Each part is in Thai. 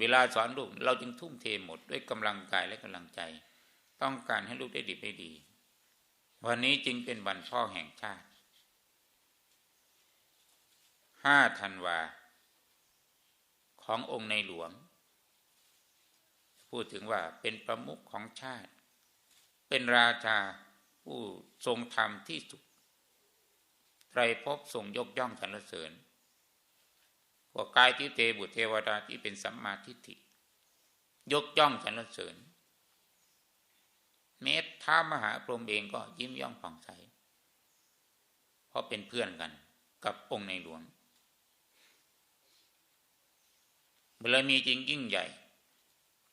เวลาสอนลูกเราจึงทุ่มเทหมดด้วยกำลังกายและกำลังใจ ต้องการให้ลูกได้ดีได้ดี วันนี้จึงเป็นวันพ่อแห่งชาติห้าธันวา ขององค์ในหลวง พูดถึงว่าเป็นประมุขของชาติ เป็นราชาผู้ทรงธรรมที่สุดไตรภพทรงยกย่องสรรเสริญ วกกายทิเตบุตรเทวดาที่เป็นสัมมาทิฏฐิ ยกย่องสรรเสริญเมตท้ามหาพรหมเองก็ยิ้มย่องผ่องใสเพราะเป็นเพื่อนกันกับองค์ในหลวงบารมีจริงยิ่งใหญ่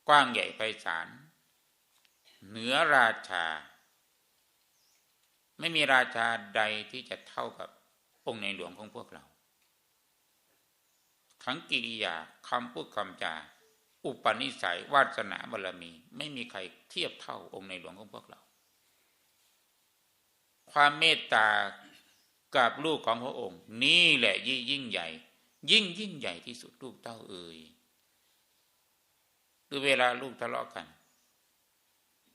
กว้างใหญ่ไพศาลเหนือราชา ไม่มีราชาใดที่จะเท่ากับองค์ในหลวงของพวกเรา ทั้งกิริยาคำพูดคำจา อุปนิสัยวาสนาบารมี ไม่มีใครเทียบเท่าองค์ในหลวงของพวกเรา ความเมตตากับลูกของพระองค์ นี่แหละยิ่งยิ่งใหญ่ ยิ่งยิ่งใหญ่ที่สุดลูกเต้าเอ่ยคือเวลาลูกทะเลาะกัน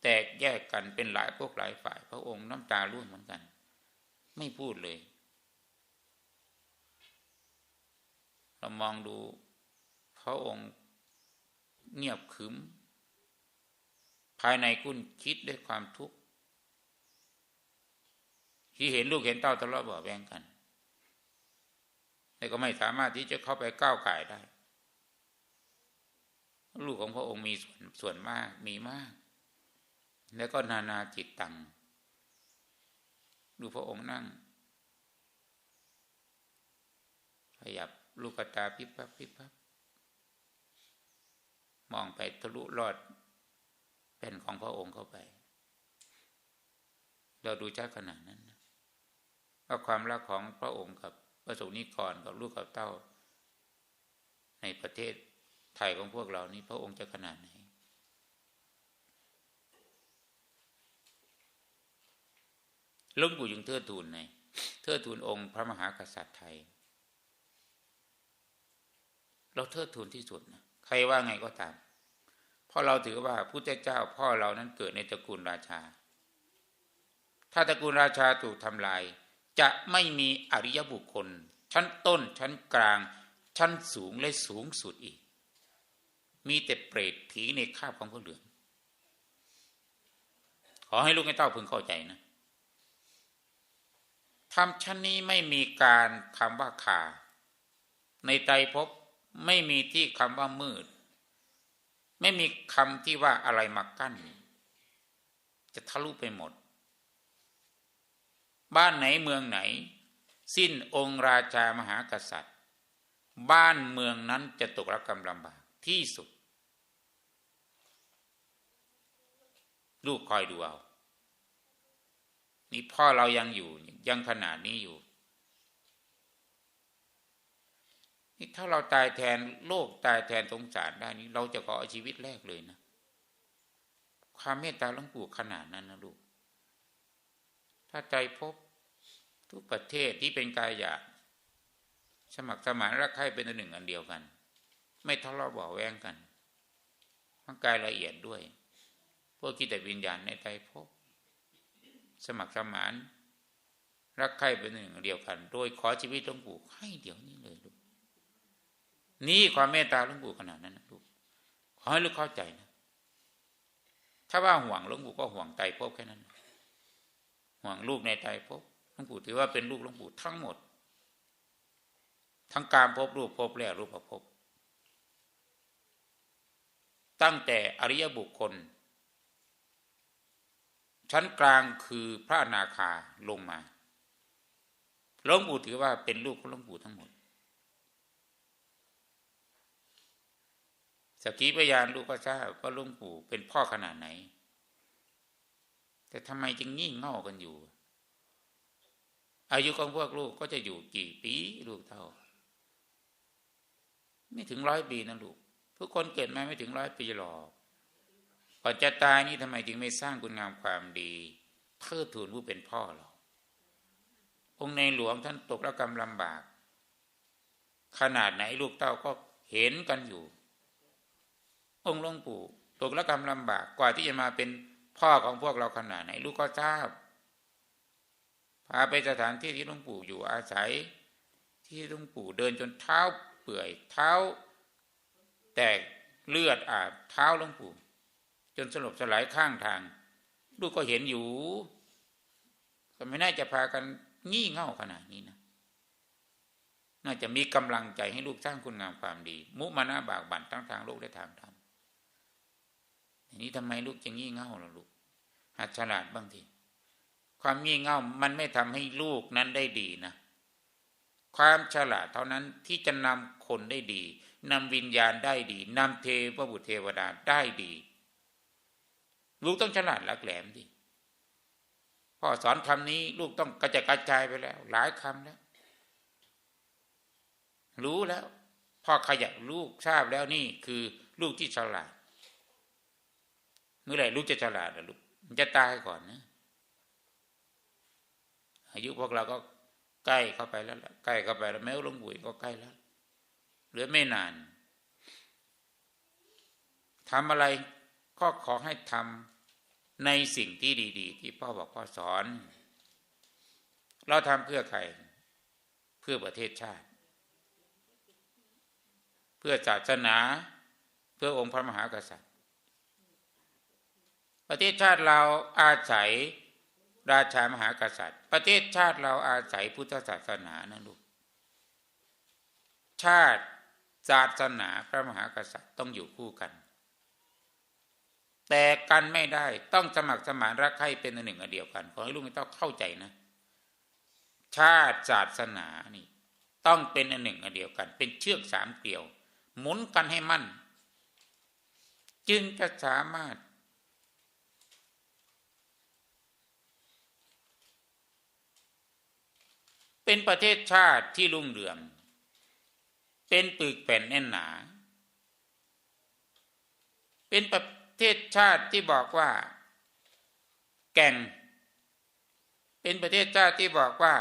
แตกแยกกันเป็นหลายพวกหลายฝ่าย พระองค์น้ำตาร่วงเหมือนกัน ไม่พูดเลย เรามองดูพระองค์เงียบขึม ภายในคุณคิดด้วยความทุกข์ที่เห็นลูกเห็นเต้าทะเลาะเบาแวงกันแต่ก็ไม่สามารถที่จะเข้าไปก้าวไก่ได้ ลูกของพระองค์มีส่วนส่วนมากมีมาก แล้วก็นานาจิตตัง ดูพระองค์นั่ง ขยับ ลูกตาพิบพับพิบพับมองไปทะลุลอดแผ่นของพระองค์เข้าไป เราดูชัดขนาดนั้นว่าความรักของพระองค์กับพระสงฆ์นิกรกับลูกกับเต้า ในประเทศไทยของพวกเรานี้พระองค์จะขนาดไหนลุงปู่ยังเทิดทูนในเทิดทูนองค์พระมหากษัตริย์ไทย เราเทิดทูนที่สุดนะใครว่าไงก็ตาม เพราะเราถือว่าพุทธเจ้าพ่อเรานั้นเกิดในตระกูลราชา ถ้าตระกูลราชาถูกทำลาย จะไม่มีอริยบุคคล ชั้นต้นชั้นกลาง ชั้นสูงและสูงสุดอีก มีแต่เปรตผีในคาบของพระเหลืองขอให้ลูกให้เต้าพึงเข้าใจนะทำชั้นนี้ไม่มีการคำว่าขา ในใจพบ ไม่มีที่คำว่ามืด ไม่มีคำที่ว่าอะไรมากั้น จะทะลุไปหมด บ้านไหนเมืองไหน สิ้นองค์ราชามหากษัตริย์ บ้านเมืองนั้นจะตกระกำลำบากที่สุด ลูกคอยดูเอานี่พ่อเรายังอยู่ยังขนาดนี้อยู่ นี่ถ้าเราตายแทนโลกตายแทนสงสารได้นี่เราจะขอเอาชีวิตแรกเลยนะความเมตตาหลวงปู่ขนาดนั้นนะลูก ถ้าใจพบทุกประเทศที่เป็นกายหยาบสมัครสมานรักใคร่เป็นหนึ่งอันเดียวกัน ไม่ทะเลาะเบาแวงกันทั้งกายละเอียดด้วย พวกที่แต่วิญญาณในใจพบ สมัครสมานรักใคร่เป็นหนึ่งเดียวกัน โดยขอชีวิตหลวงปู่ให้เดี๋ยวนี้เลยลูก นี่ความเมตตาหลวงปู่ขนาดนั้นนะลูกขอให้ลูกเข้าใจนะถ้าว่าห่วงหลวงปู่ก็ห่วงไตภพแค่นั้น ห่วงลูกในไตภพหลวงปู่ถือว่าเป็นลูกหลวงปู่ทั้งหมด ทั้งการพบรูปพบแรกรูปภพตั้งแต่อริยบุคคล ชั้นกลางคือพระนาคาลงมาหลวงปู่ถือว่าเป็นลูกของหลวงปู่ทั้งหมด สกีพยานลูกก็ทราว่าลุงปู่เป็นพ่อขนาดไหน แต่ทำไมจึงงี่เง่ากันอยู่ อายุของพวกลูกก็จะอยู่กี่ปีลูกเท่า ไม่ถึงร้อยปีนะลูกทุกคนเกิดมาไม่ถึงร้อยปีหรอกก่อนจะตายนี่ทำไมจึงไม่สร้างคุณงามความดีเทิดทูนผู้เป็นพ่อเราองค์ในหลวงท่านตกระกรรมลำบาก ขนาดไหนลูกเต้าก็เห็นกันอยู่ องค์หลวงปู่ตกละกรรมลำบากกว่าที่จะมาเป็นพ่อของพวกเราขนาดไหน ลูกก็ทราบพาไปสถานที่ที่หลวงปู่อยู่อาศัย ที่หลวงปู่เดินจนเท้าเปื่อยเท้า แตกเลือดอาบเท้าหลวงปู่ จนสลบสลายข้างทาง ลูกก็เห็นอยู่ก็ไม่น่าจะพากันงี่เง่าขนาดนี้นะ น่าจะมีกำลังใจให้ลูกสร้างคุณงามความดี มุมานะบากบั่นทั้งทางโลกและทางธรรม นี้ทำไมลูกจะงี่เง่าล่ะลูกหัดฉลาดบ้างทีความงี่เง่ามันไม่ทำให้ลูกนั้นได้ดีนะความฉลาดเท่านั้นที่จะนำคนได้ดีนำวิญญาณได้ดีนำเทพบุตรเทวดาได้ดี ลูกต้องฉลาดหลักแหลมดิพ่อสอนคำนี้ลูกต้องกระจายกระจายไปแล้ว หลายคำแล้ว รู้แล้วพ่อขยับลูกทราบแล้วนี่คือลูกที่ฉลาด มื่อไหร่ลูกจะฉลาดล่ะลูกมันจะตายก่อนนะอายุพวกเราก็ใกล้เข้าไปแล้วใกล้เข้าไปแล้วแม้ลงบุยก็ใกล้แล้วเหลือไม่นานทำอะไรก็ขอให้ทำในสิ่งที่ดี ๆ ที่พ่อบอกพ่อสอน เราทำเพื่อใคร เพื่อประเทศชาติ เพื่อศาสนา เพื่อองค์พระมหากษัตริย์ ประเทศชาติเราอาศัยราชามหากษัตริย์ ประเทศชาติเราอาศัยพุทธศาสนานะลูกชาติศาสนาพระมหากษัตริย์ต้องอยู่คู่กัน แต่กันไม่ได้ต้องสมัครสมานรักใคร่เป็นอันหนึ่งอันเดียวกันขอให้ลูกไม่ต้องเข้าใจนะ ชาติศาสนานี่ ต้องเป็นอันหนึ่งอันเดียวกัน เป็นเชือกสามเกลียว หมุนกันให้มั่น จึงจะสามารถ เป็นประเทศชาติที่รุ่งเรือง เป็นปึกแผ่นแน่นหนา เป็นประเทศชาติที่บอกว่า แก่ง เป็นประเทศชาติที่บอกว่า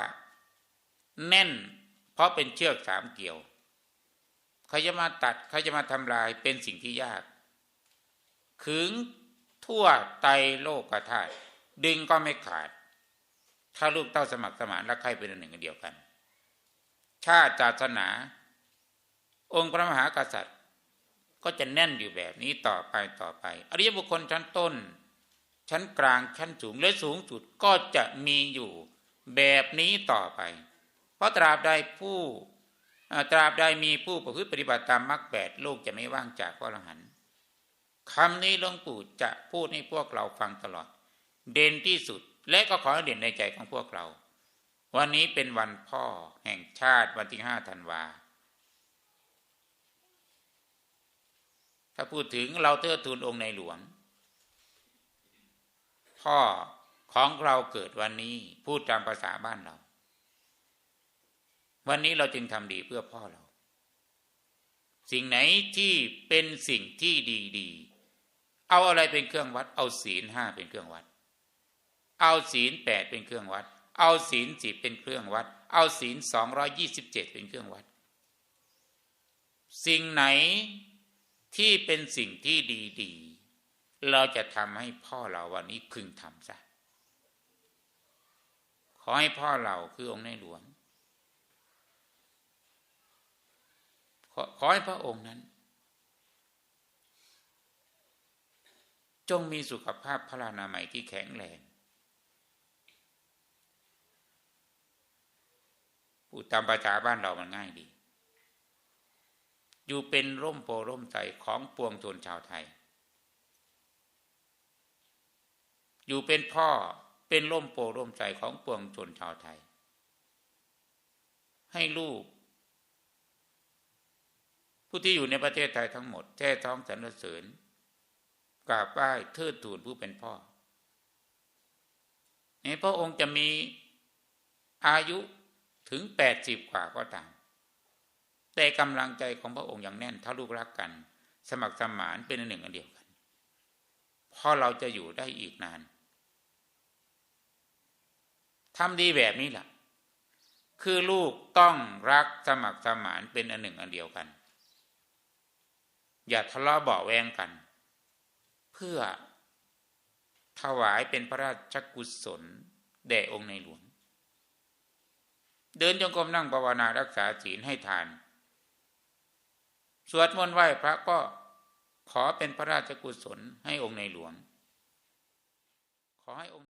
แน่น เพราะเป็นเชือกสามเกี่ยวใครจะมาตัดใครจะมาทำลายเป็นสิ่งที่ยาก ขึงทั่วไตโลกธาตุดึงก็ไม่ขาด ถ้าลูกเต้าสมัครสมานรักใครเป็นอันหนึ่งอันเดียวกัน ชาติศาสนา องค์พระมหากษัตริย์ ก็จะแน่นอยู่แบบนี้ต่อไปต่อไป อริยบุคคลชั้นต้น ชั้นกลางชั้นสูงและสูงสุดก็จะมีอยู่แบบนี้ต่อไป เพราะตราบใดผู้ตราบใดมีผู้ประพฤติปฏิบัติตามมรรคแปดโลกจะไม่ว่างจากพระอรหันต์คำนี้หลวงปู่จะพูดให้พวกเราฟังตลอด เด่นที่สุด และก็ขอให้เด่นในใจของพวกเรา วันนี้เป็นวันพ่อแห่งชาติวันที่ห้าธันวา ถ้าพูดถึงเราเทิดทูนองค์ในหลวง พ่อของเราเกิดวันนี้พูดตามภาษาบ้านเรา วันนี้เราจึงทำดีเพื่อพ่อเรา สิ่งไหนที่เป็นสิ่งที่ดีๆ เอาอะไรเป็นเครื่องวัด เอาศีลห้าเป็นเครื่องวัด เอาศีลแปดเป็นเครื่องวัด เอาศีลสิบเป็นเครื่องวัด เอาศีลสองร้อยี่สิบเจ็ดเป็นเครื่องวัด สิ่งไหนที่เป็นสิ่งที่ดีๆ เราจะทำให้พ่อเราวันนี้พึงทำซะ ขอให้พ่อเราคือองค์ในหลวง ขอให้พระองค์นั้น จงมีสุขภาพพลานามัยที่แข็งแรง พูดตามภาษาบ้านเรามันง่ายดี อยู่เป็นร่มโพร่มใจของปวงชนชาวไทย อยู่เป็นพ่อเป็นร่มโพร่มใจของปวงชนชาวไทย ให้ลูก ผู้ที่อยู่ในประเทศไทยทั้งหมดแท้ท้องสรรเสริญกราบไหว้เทิดทูนผู้เป็นพ่อในพระองค์จะมีอายุ ถึงแปดสิบกว่าก็ตาม แต่กำลังใจของพระองค์อย่างแน่นถ้าลูกรักกัน สมัครสมานเป็นหนึ่งอันเดียวกันเพราะเราจะอยู่ได้อีกนานทำดีแบบนี้แหละคือลูกต้องรักสมัครสมานเป็นอันหนึ่งอันเดียวกัน อย่าทะเลาะเบาแวงกัน เพื่อถวายเป็นพระราชกุศลแด่องค์ในหลวง เดินจงกรมนั่งภาวนารักษาศีลให้ทาน สวดมนต์ไหว้พระก็ขอเป็นพระราชกุศลให้องค์ในหลวง ขอให้องค์